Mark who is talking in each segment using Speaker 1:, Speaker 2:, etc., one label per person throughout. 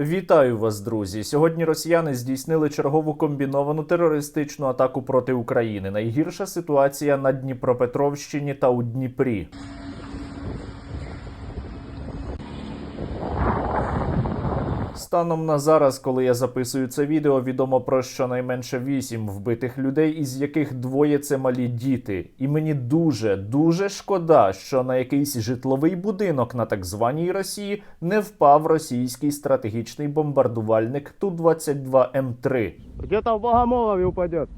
Speaker 1: Вітаю вас, друзі! Сьогодні росіяни здійснили чергову комбіновану терористичну атаку проти України. Найгірша ситуація на Дніпропетровщині та у Дніпрі. Станом на зараз, коли я записую це відео, відомо про щонайменше вісім вбитих людей, із яких двоє це малі діти. І мені дуже дуже шкода, що на якийсь житловий будинок на так званій Росії не впав російський стратегічний бомбардувальник Ту-22М3.
Speaker 2: Де-то в Богомолове упадет.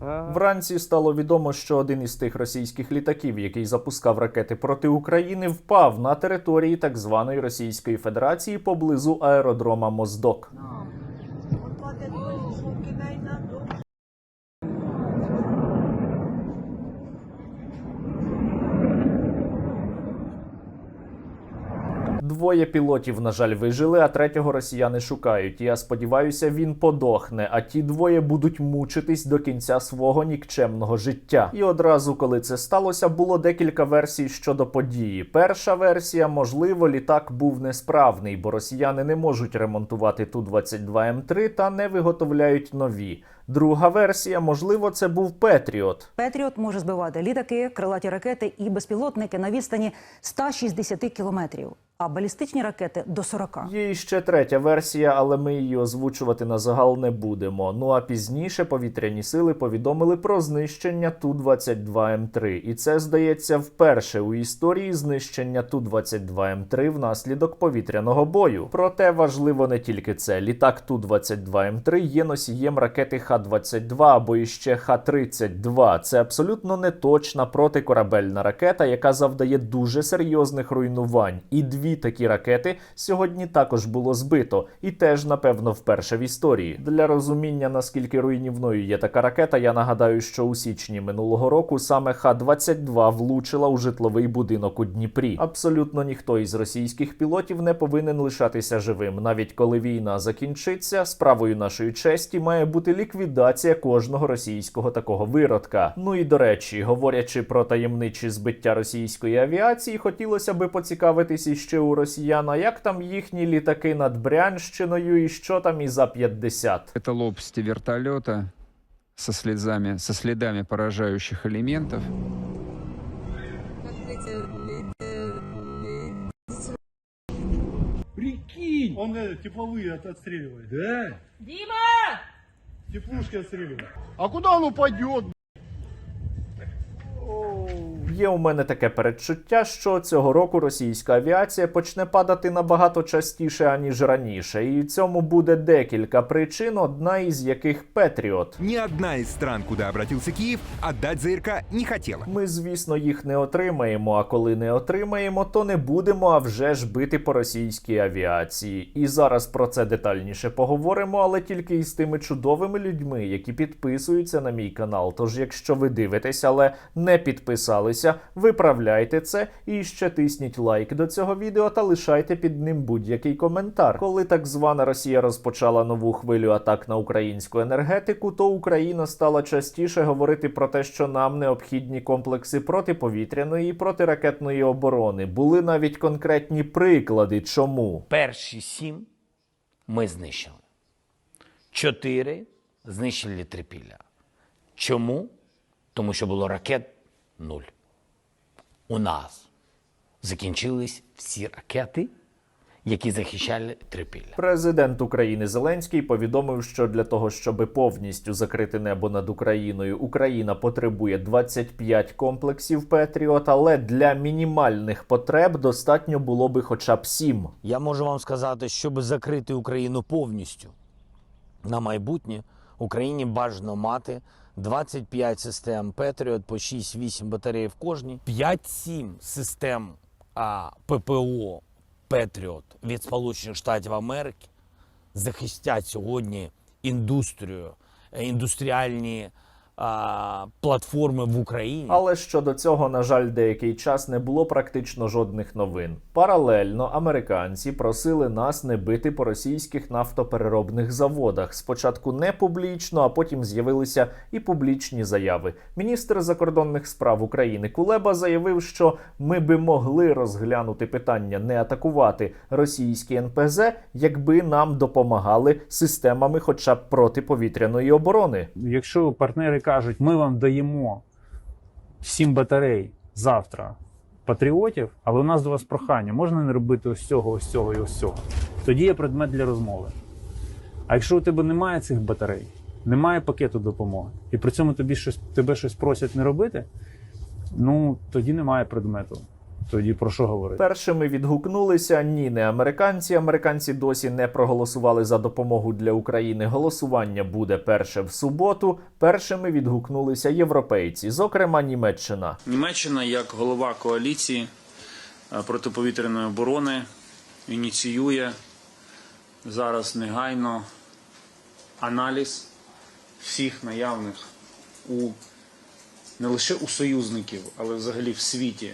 Speaker 1: Вранці стало відомо, що один із тих російських літаків, який запускав ракети проти України, впав на території так званої Російської Федерації поблизу аеродрома Моздок.
Speaker 3: Он падает в шубки, дай на дом.
Speaker 1: Двоє пілотів, на жаль, вижили, а третього росіяни шукають. Я сподіваюся, він подохне. А ті двоє будуть мучитись до кінця свого нікчемного життя. І одразу, коли це сталося, було декілька версій щодо події. Перша версія, можливо, літак був несправний, бо росіяни не можуть ремонтувати Ту-22М3 та не виготовляють нові. Друга версія, можливо, це був Петріот.
Speaker 4: Петріот може збивати літаки, крилаті ракети і безпілотники на відстані 160 кілометрів, а балістичні ракети до 40.
Speaker 1: Є іще третя версія, але ми її озвучувати на загал не будемо. Ну а пізніше повітряні сили повідомили про знищення Ту-22М3. І це здається вперше у історії знищення Ту-22М3 внаслідок повітряного бою. Проте важливо не тільки це. Літак Ту-22М3 є носієм ракети Х-22 або іще Х-32. Це абсолютно неточна протикорабельна ракета, яка завдає дуже серйозних руйнувань. І дві такі ракети сьогодні також було збито, і теж, напевно, вперше в історії. Для розуміння наскільки руйнівною є така ракета, я нагадаю, що у січні минулого року саме Х-22 влучила у житловий будинок у Дніпрі. Абсолютно ніхто із російських пілотів не повинен лишатися живим. Навіть коли війна закінчиться, справою нашої честі має бути ліквідація кожного російського такого виродка. Ну і до речі, говорячи про таємничі збиття російської авіації, хотілося би поцікавитись іще у росіян, а як там їхні літаки над Брянщиною і що там із А-50.
Speaker 5: Это лопасти вертолета со слезами, со следами поражающих элементов.
Speaker 3: Как эти, э, э,
Speaker 6: Прикинь! Он э, тепловые от- отстреливает. Да?
Speaker 3: Дима!
Speaker 6: Теплушки отстреливает. А куда он упадет?
Speaker 1: Є у мене таке передчуття, що цього року російська авіація почне падати набагато частіше аніж раніше, і цьому буде декілька причин, одна із яких Петріот.
Speaker 7: Ни одна из стран, куда обратился Киев, отдать ЗРК не хотела.
Speaker 1: Ми, звісно, їх не отримаємо. А коли не отримаємо, то не будемо а вже ж бити по російській авіації. І зараз про це детальніше поговоримо, але тільки із тими чудовими людьми, які підписуються на мій канал. Тож, якщо ви дивитесь, але не підписалися, виправляйте це і ще тисніть лайк до цього відео та лишайте під ним будь-який коментар. Коли так звана Росія розпочала нову хвилю атак на українську енергетику, то Україна стала частіше говорити про те, що нам необхідні комплекси протиповітряної і протиракетної оборони. Були навіть конкретні приклади, чому.
Speaker 8: Перші сім ми знищили. Чотири знищили трипілля. Чому? Тому що було ракет нуль. У нас закінчились всі ракети, які захищали трипілля.
Speaker 1: Президент України Зеленський повідомив, що для того, щоб повністю закрити небо над Україною, Україна потребує 25 комплексів Петріот, але для мінімальних потреб достатньо було би хоча б 7.
Speaker 8: Я можу вам сказати, щоб закрити Україну повністю на майбутнє, Україні бажано мати 25 систем Петріот по 6-8 батарей в кожній, 5-7 систем а, ППО Петріот від Сполучених Штатів Америки захистять сьогодні індустрію, е, індустріальні а, платформи в Україні.
Speaker 1: Але щодо цього, на жаль, деякий час не було практично жодних новин. Паралельно американці просили нас не бити по російських нафтопереробних заводах. Спочатку не публічно, а потім з'явилися і публічні заяви. Міністр закордонних справ України Кулеба заявив, що ми би могли розглянути питання не атакувати російські НПЗ, якби нам допомагали системами, хоча б протиповітряної оборони.
Speaker 9: Якщо партнери кажуть, ми вам даємо сім батарей завтра патріотів, але у нас до вас прохання, можна не робити ось цього, ось цього і ось цього. Тоді є предмет для розмови. А якщо у тебе немає цих батарей, немає пакету допомоги, і при цьому тобі щось, тебе щось просять не робити, ну тоді немає предмету. Тоді про що говорити?
Speaker 1: Першими відгукнулися ні, не американці. Американці досі не проголосували за допомогу для України. Голосування буде перше в суботу. Першими відгукнулися європейці, зокрема Німеччина.
Speaker 10: Німеччина як голова коаліції е, протиповітряної оборони ініціює зараз негайно аналіз всіх наявних у не лише у союзників, але взагалі в світі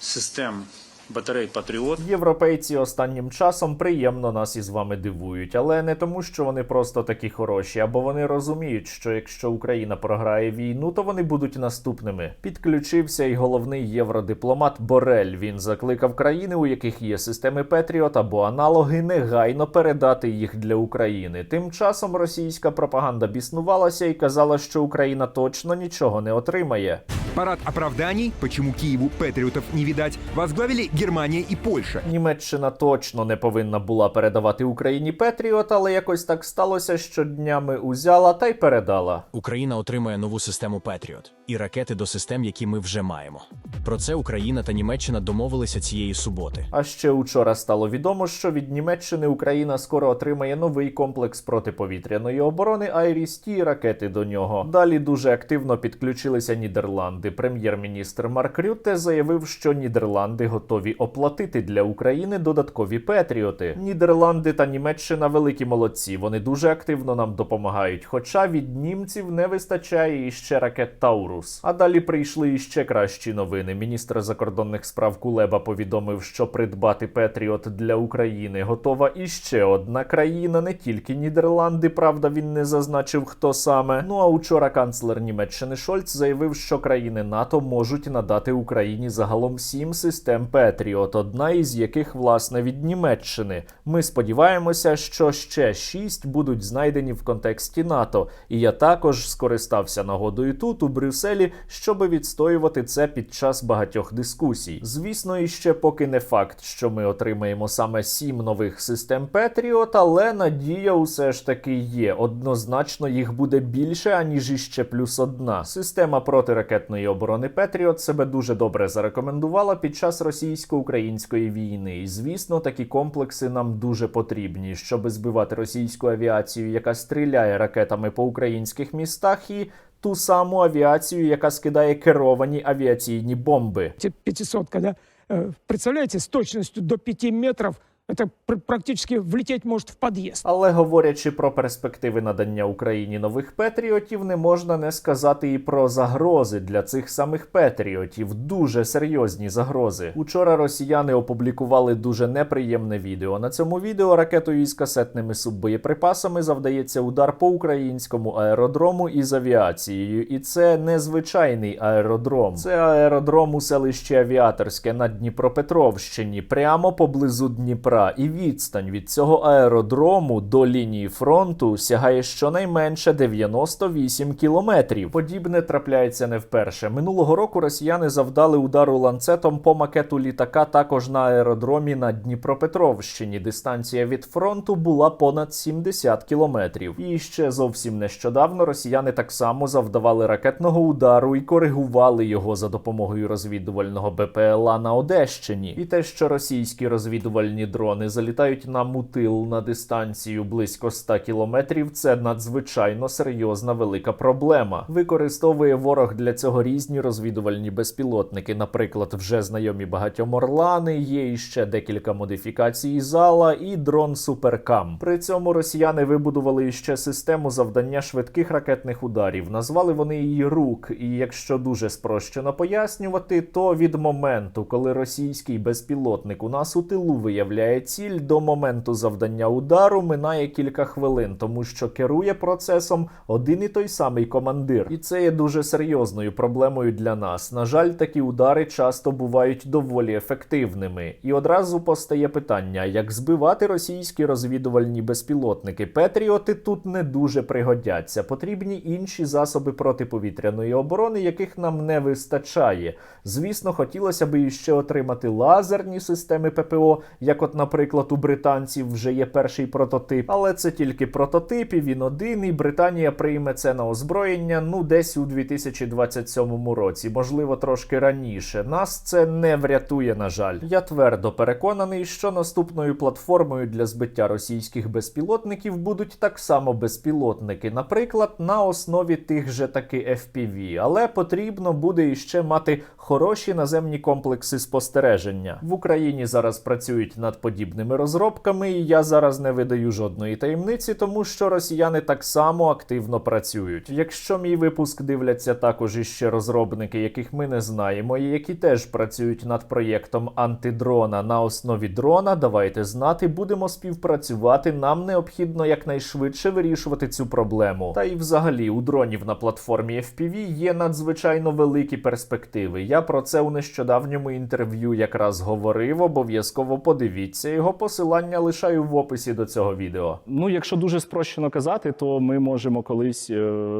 Speaker 10: систем батарей Патріот.
Speaker 1: Європейці останнім часом приємно нас із вами дивують, але не тому, що вони просто такі хороші, або вони розуміють, що якщо Україна програє війну, то вони будуть наступними. Підключився й головний євродипломат Борель. Він закликав країни, у яких є системи Петріот або аналоги, негайно передати їх для України. Тим часом російська пропаганда біснувалася і казала, що Україна точно нічого не отримає.
Speaker 7: Парад оправданий, почему Киеву патриотов не видать, возглавили Германия и Польша.
Speaker 1: Німеччина точно не повинна була передавати Україні Петріот, але якось так сталося, що днями узяла та й передала.
Speaker 11: Україна отримає нову систему Петріот і ракети до систем, які ми вже маємо. Про це Україна та Німеччина домовилися цієї суботи.
Speaker 1: А ще учора стало відомо, що від Німеччини Україна скоро отримає новий комплекс протиповітряної оборони Айріс-Ті і ракети до нього. Далі дуже активно підключилися Нідерланди. Прем'єр-міністр Марк Рютте заявив, що Нідерланди готові оплатити для України додаткові Петріоти. Нідерланди та Німеччина великі молодці. Вони дуже активно нам допомагають. Хоча від німців не вистачає іще ракет Таурус. А далі прийшли іще кращі новини. Міністр закордонних справ Кулеба повідомив, що придбати Петріот для України готова іще одна країна, не тільки Нідерланди. Правда, він не зазначив, хто саме. Ну а учора канцлер Німеччини Шольц заявив, що країни НАТО можуть надати Україні загалом сім систем Петріот, одна із яких власне від Німеччини. Ми сподіваємося, що ще шість будуть знайдені в контексті НАТО. І я також скористався нагодою тут, у Брюсселі, щоби відстоювати це під час багатьох дискусій. Звісно, і ще поки не факт, що ми отримаємо саме сім нових систем Петріот, але надія усе ж таки є. Однозначно їх буде більше, аніж іще плюс одна. Система протиракетної оборони Петріот себе дуже добре зарекомендувала під час російсько-української війни. І звісно, такі комплекси нам дуже потрібні, щоб збивати російську авіацію, яка стріляє ракетами по українських містах, і ту саму авіацію, яка скидає керовані авіаційні бомби.
Speaker 2: 500, когда, э, представляете, с точностью до 5 метров, это пр- практически влететь может в подъезд.
Speaker 1: Але говорячи про перспективи надання Україні нових петріотів, не можна не сказати і про загрози для цих самих петріотів. Дуже серйозні загрози. Учора росіяни опублікували дуже неприємне відео. На цьому відео ракетою із касетними суббоєприпасами завдається удар по українському аеродрому із авіацією. І це незвичайний аеродром. Це аеродром у селищі Авіаторське на Дніпропетровщині, прямо поблизу Дніпра. І відстань від цього аеродрому до лінії фронту сягає щонайменше 98 кілометрів. Подібне трапляється не вперше. Минулого року росіяни завдали удару ланцетом по макету літака також на аеродромі на Дніпропетровщині. Дистанція від фронту була понад 70 кілометрів. І ще зовсім нещодавно росіяни так само завдавали ракетного удару і коригували його за допомогою розвідувального БПЛА на Одещині. І те, що російські розвідувальні дрони дрони залітають на мутил на дистанцію близько 100 кілометрів, це надзвичайно серйозна велика проблема. Використовує ворог для цього різні розвідувальні безпілотники, наприклад, вже знайомі багатьом орлани. Є іще декілька модифікацій зала і дрон Суперкам. При цьому росіяни вибудували іще систему завдання швидких ракетних ударів. Назвали вони її рук. І якщо дуже спрощено пояснювати, то від моменту, коли російський безпілотник у нас у тилу виявляє ціль, до моменту завдання удару минає кілька хвилин, тому що керує процесом один і той самий командир. І це є дуже серйозною проблемою для нас. На жаль, такі удари часто бувають доволі ефективними. І одразу постає питання: як збивати російські розвідувальні безпілотники? Петріоти тут не дуже пригодяться. Потрібні інші засоби протиповітряної оборони, яких нам не вистачає. Звісно, хотілося б іще отримати лазерні системи ППО, як, от, наприклад, у британців вже є перший прототип, але це тільки прототип, і він один, і Британія прийме це на озброєння ну десь у 2027 році, можливо, трошки раніше. Нас це не врятує, на жаль. Я твердо переконаний, що наступною платформою для збиття російських безпілотників будуть так само безпілотники, наприклад, на основі тих же таки FPV, але потрібно буде іще мати хороші наземні комплекси спостереження. В Україні зараз працюють над подібними розробками, і я зараз не видаю жодної таємниці, тому що росіяни так само активно працюють. Якщо мій випуск дивляться також іще розробники, яких ми не знаємо, і які теж працюють над проєктом антидрона на основі дрона, давайте знати, будемо співпрацювати. Нам необхідно якнайшвидше вирішувати цю проблему. Та й взагалі у дронів на платформі FPV є надзвичайно великі перспективи. Я про це у нещодавньому інтерв'ю якраз говорив. Обов'язково подивіться його посилання лишаю в описі до цього відео.
Speaker 12: Ну, якщо дуже спрощено казати, то ми можемо колись е,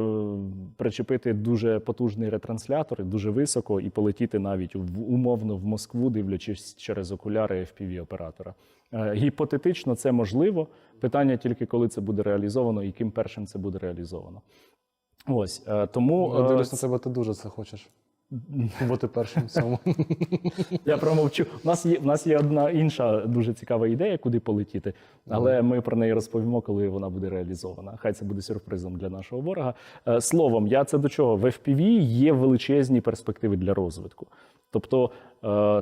Speaker 12: причепити дуже потужний ретранслятор дуже високо і полетіти навіть в, умовно в Москву, дивлячись через окуляри FPV оператора. Е, гіпотетично це можливо. Питання тільки коли це буде реалізовано і ким першим це буде реалізовано. Ось е, тому е,
Speaker 13: дивлюсь на тебе, ти дуже це хочеш. Бути першим в цьому.
Speaker 12: Я промовчу. У нас є у нас є одна інша дуже цікава ідея, куди полетіти, але ми про неї розповімо, коли вона буде реалізована. Хай це буде сюрпризом для нашого ворога. Е, Словом, я це до чого в FPV є величезні перспективи для розвитку. Тобто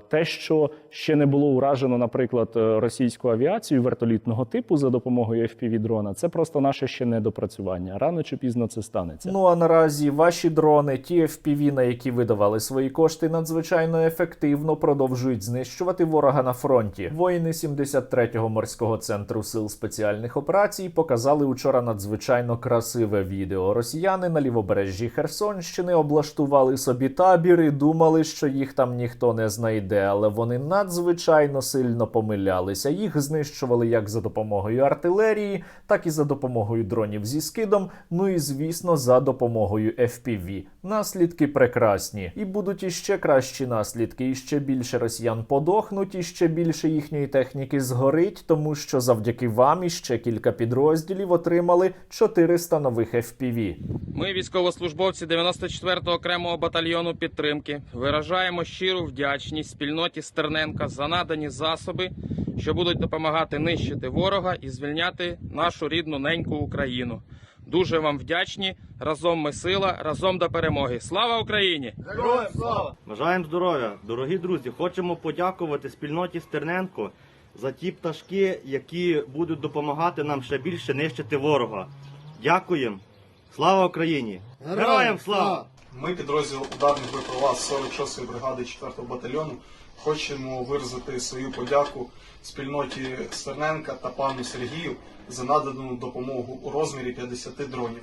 Speaker 12: те, що ще не було уражено, наприклад, е, російську авіацію вертолітного типу за допомогою fpv дрона, це просто наше ще недопрацювання. Рано чи пізно це станеться.
Speaker 1: Ну а наразі ваші дрони, ті FPV, на які ви давали свої кошти, надзвичайно ефективно продовжують знищувати ворога на фронті. Воїни 73-го морського центру сил спеціальних операцій показали учора надзвичайно красиве відео. Росіяни на лівобережжі Херсонщини облаштували собі табір і думали, що їх там ніхто не знайде, але вони надзвичайно сильно помилялися. Їх знищували як за допомогою артилерії, так і за допомогою дронів зі скидом. Ну і звісно, за допомогою FPV. Наслідки прекрасні, і будуть іще кращі наслідки. І ще більше росіян подохнуть, і ще більше їхньої техніки згорить, тому що завдяки вам іще кілька підрозділів отримали 400 нових FPV.
Speaker 14: Ми, військовослужбовці 94-го окремого батальйону підтримки, виражаємо щиру вдячність спільноті Стерненка за надані засоби, що будуть допомагати нищити ворога і звільняти нашу рідну неньку Україну. Дуже вам вдячні. Разом ми сила, разом до перемоги. Слава Україні!
Speaker 6: Героям слава!
Speaker 15: Бажаємо здоров'я, дорогі друзі. Хочемо подякувати спільноті Стерненко за ті пташки, які будуть допомагати нам ще більше нищити ворога. Дякуємо. Слава Україні! Героям слава!
Speaker 16: Ми, підрозділ ударних ВПВА 46-ї бригади 4-го батальйону, хочемо виразити свою подяку спільноті Стерненка та пану Сергію за надану допомогу у розмірі 50 дронів.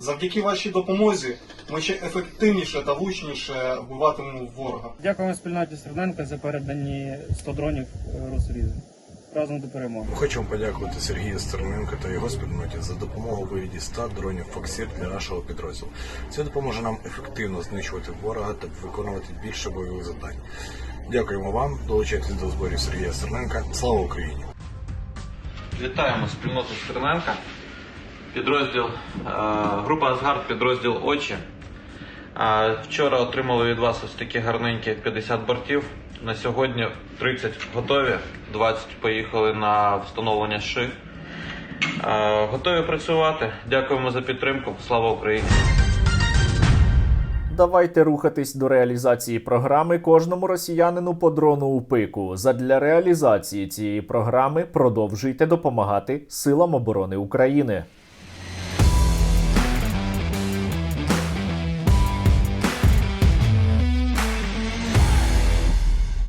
Speaker 16: Завдяки вашій допомозі ми ще ефективніше та влучніше вбиватимемо ворога.
Speaker 17: Дякуємо спільноті Стерненка за передані 100 дронів розвіду. Разом до перемоги.
Speaker 18: Хочемо подякувати Сергію Стерненко та його спільноті за допомогу у вивіді 100 дронів Фоксір для нашого підрозділу. Це допоможе нам ефективно знищувати ворога та виконувати більше бойових завдань. Дякуємо вам, долучайтесь до зборів Сергія Стерненка. Слава Україні!
Speaker 19: Вітаємо спільноту Стерненка. Підрозділ е, група Асгард, підрозділ Очі. Е, Вчора отримали від вас ось такі гарненькі 50 бортів. На сьогодні 30 готові, 20 поїхали на встановлення ши. Е, Готові працювати. Дякуємо за підтримку. Слава Україні!
Speaker 1: Давайте рухатись до реалізації програми кожному росіянину по дрону у пику. Задля реалізації цієї програми продовжуйте допомагати силам оборони України.